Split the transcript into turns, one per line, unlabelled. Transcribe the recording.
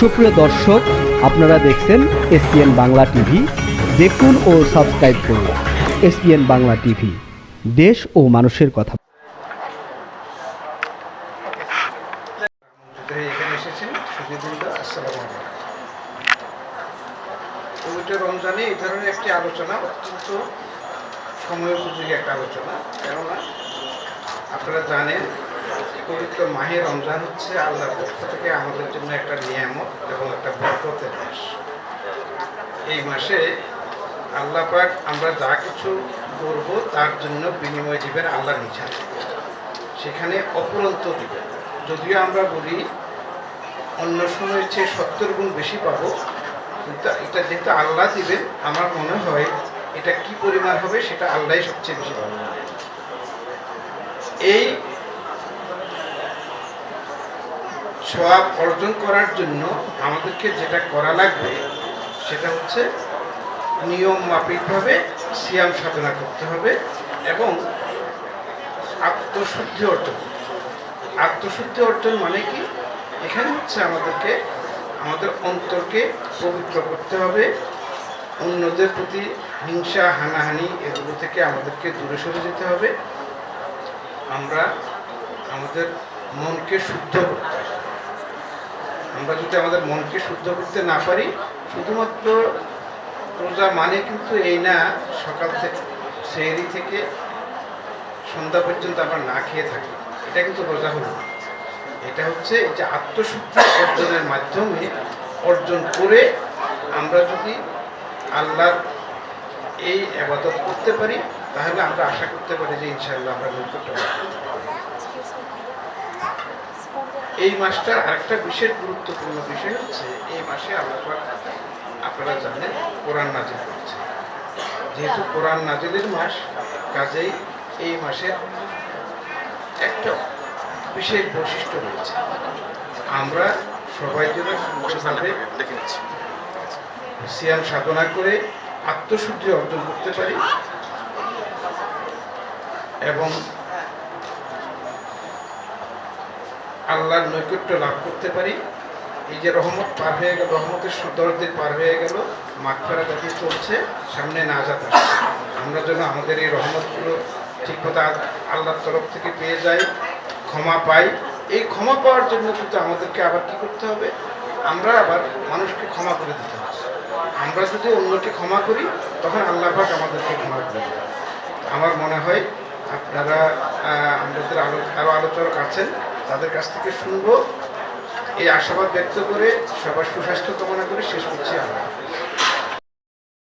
সুপ্রিয় দর্শক, আপনারা দেখছেন এসপিএন বাংলা টিভি। দেখুন ও সাবস্ক্রাইব করুন এসপিএন বাংলা টিভি। দেশ ও মানুষের কথা।
রমজানে এই ধরনের একটি আলোচনা অত্যন্ত সময় উপযোগী একটা আলোচনা। কেননা, আপনারা জানেন পবিত্র মাহে রমজান হচ্ছে আল্লাহর পক্ষ থেকে আমাদের জন্য একটা নিয়ামত এবং একটা বরকতের মাস। এই মাসে আল্লাহ পাক আমরা যা কিছু করব তার জন্য বিনিময় দিবেন আল্লাহ নিচা সেখানে অপরন্ত দিবেন। যদিও আমরা বলি, অন্য সময়ের চেয়ে সত্তর গুণ বেশি পাবো, কিন্তু এটা যেহেতু আল্লাহ দিবেন, আমার মনে হয় এটা কি পরিমাণ হবে সেটা আল্লাহ সবচেয়ে বেশি পাবে। এই সব অর্জন করার জন্য আমাদেরকে যেটা করা লাগবে, সেটা হচ্ছে নিয়ম মাফিকভাবে সিয়াম সাধনা করতে হবে এবং আত্মশুদ্ধি অর্জন। আত্মশুদ্ধি অর্জন মানে কি? এখানে হচ্ছে আমাদেরকে, আমাদের অন্তরকে পবিত্র করতে হবে। অন্যদের প্রতি হিংসা, হানাহানি এগুলো থেকে আমাদেরকে দূরে সরে যেতে হবে। আমরা আমাদের মনকে শুদ্ধ করতে হবে। আমরা যদি আমাদের মনকে শুদ্ধ করতে না পারি, শুধুমাত্র রোজা মানে কিন্তু এই না, সকাল থেকে সেহরি থেকে সন্ধ্যা পর্যন্ত আমরা না খেয়ে থাকি এটা কিন্তু রোজা হলো। এটা হচ্ছে যে আত্মশুদ্ধি অর্জনের মাধ্যমে অর্জন করে আমরা যদি আল্লাহর এই আবাদত করতে পারি, তাহলে আমরা আশা করতে পারি যে ইনশাআল্লাহ আমরা নৈকট্য। এই মাসটার আরেকটা বিশেষ গুরুত্বপূর্ণ বিষয় হচ্ছে, এই মাসে আল্লাহ আপনারা জানেন কোরআন নাজিল করেছে। যেহেতু কোরআন নাজিলের মাস, কাজেই এই মাসের একটা বিশেষ বৈশিষ্ট্য রয়েছে। আমরা সবাই যেন সুন্দরভাবে সিয়াম সাধনা করে আত্মশুদ্ধি অর্জন করতে পারি এবং আল্লাহর নৈকট্য লাভ করতে পারি। এই যে রহমত পার হয়ে গেল, রহমতের দশ দিন পার হয়ে গেল মাঠফেরা যখন চলছে, সামনে না যাতে আমরা যেন আমাদের এই রহমতগুলো ঠিকমতো আ- আল্লাহর তরফ থেকে পেয়ে যাই, ক্ষমা পাই। এই ক্ষমা পাওয়ার জন্য কিন্তু আমাদেরকে আবার কি করতে হবে? আমরা আবার মানুষকে ক্ষমা করে দিতে হবে। আমরা যদি অন্যকে ক্ষমা করি, তখন আল্লাহ পাক আমাদেরকে ক্ষমা করে দেবে আমার মনে হয় আপনারা আমাদের আলো আরও আলোচক আছেন তাদের কাছ থেকে শুনব। এই আশাবাদ ব্যক্ত করে, সবার সুস্বাস্থ্য কামনা করে শেষ করছি আমরা।